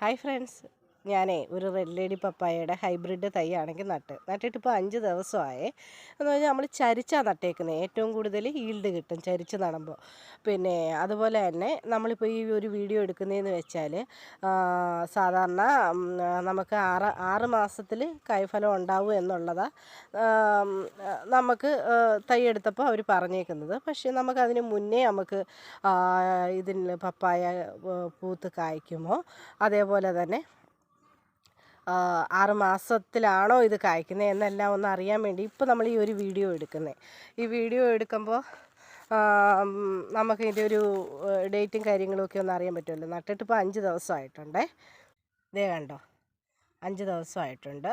Hi friends. ഞാനേ ഒരു red lady പപ്പായയുടെ ഹൈബ്രിഡ് തൈയാണെങ്കിൽ നട്ട്. നട്ടിട്ട് ഇപ്പോൾ അഞ്ച് ദിവസമായേ എന്ന് പറഞ്ഞാൽ നമ്മൾ ചരിച്ചാണ് നട്ടേക്കുന്നത് ഏറ്റവും കൂടുതൽ ഈൽഡ് കിട്ടും ചരിച്ച് നടുമ്പോൾ പിന്നെ അതുപോലെ തന്നെ നമ്മളിപ്പോൾ ഈ ഒരു വീഡിയോ എടുക്കുന്നതെന്ന് വെച്ചാൽ സാധാരണ നമുക്ക് ആറ് ആറ് മാസത്തിൽ കായ്ഫലം ഉണ്ടാവും എന്നുള്ളതാണ് നമുക്ക് തൈ എടുത്തപ്പോൾ അവർ പറഞ്ഞേക്കുന്നത്. പക്ഷേ നമുക്കതിന് മുന്നേ നമുക്ക് ഇതിൽ പപ്പായ പൂത്ത് കായ്ക്കുമോ അതേപോലെ തന്നെ ആറ് മാസത്തിലാണോ ഇത് കായ്ക്കുന്നത് എന്നെല്ലാം ഒന്ന് അറിയാൻ വേണ്ടി ഇപ്പോൾ നമ്മൾ ഈ ഒരു വീഡിയോ എടുക്കുന്നത് ഈ വീഡിയോ എടുക്കുമ്പോൾ നമുക്ക് ഇതിന്റെ ഒരു ഡേറ്റും കാര്യങ്ങളും ഒക്കെ ഒന്ന് അറിയാൻ പറ്റുമല്ലോ. നട്ടിട്ട് ഇപ്പോൾ അഞ്ച് ദിവസമായിട്ടുണ്ടേ. ഇതേ കണ്ടോ? അഞ്ച് ദിവസമായിട്ടുണ്ട്.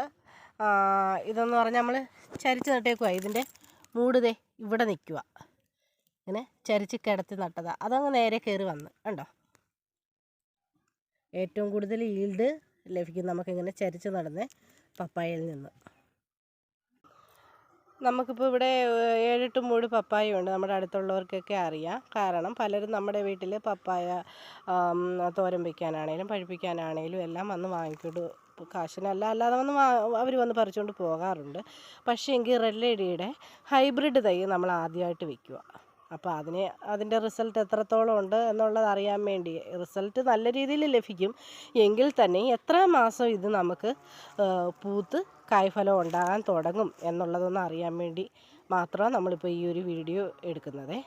ഇതെന്ന് പറഞ്ഞാൽ നമ്മൾ ചരിച്ച് നട്ടേക്കുവാ. ഇതിന്റെ മൂടുതേ ഇവിടെ നിൽക്കുക ഇങ്ങനെ ചരിച്ച് കിടത്തി നട്ടതാണ് അതങ്ങ് നേരെ കയറി വന്ന്. കണ്ടോ? ഏറ്റവും കൂടുതൽ ഈൽഡ് ലഭിക്കും. നമുക്കിങ്ങനെ ചരിച്ച് നടന്ന് പപ്പായയിൽ നിന്ന്. നമുക്കിപ്പോൾ ഇവിടെ ഏഴെട്ട് മൂട് പപ്പായ ഉണ്ട് നമ്മുടെ അടുത്തുള്ളവർക്കൊക്കെ അറിയാം. കാരണം പലരും നമ്മുടെ വീട്ടിൽ പപ്പായ തോരം തോരൻ വയ്ക്കാനാണേലും പഴുപ്പിക്കാനാണേലും എല്ലാം വന്ന് വാങ്ങിക്കൊണ്ട് കാശിനല്ല അല്ലാതെ വന്ന് അവർ വന്ന് പറിച്ചുകൊണ്ട് പോകാറുണ്ട്. പക്ഷേ എങ്കിൽ റെഡ് ലേഡിയുടെ ഹൈബ്രിഡ് തൈ നമ്മൾ ആദ്യമായിട്ട് വെക്കുക അപ്പോൾ അതിന് അതിന്റെ റിസൾട്ട് എത്രത്തോളം ഉണ്ട് എന്നുള്ളത് അറിയാൻ വേണ്ടി. റിസൾട്ട് നല്ല രീതിയിൽ ലഭിക്കും. എങ്കിൽ തന്നെ എത്ര മാസം ഇത് നമുക്ക് പൂത്ത് കായ്ഫലം ഉണ്ടാകാൻ തുടങ്ങും എന്നുള്ളതൊന്ന് അറിയാൻ വേണ്ടി മാത്രമാണ് നമ്മളിപ്പോൾ ഈ ഒരു വീഡിയോ എടുക്കുന്നതേ.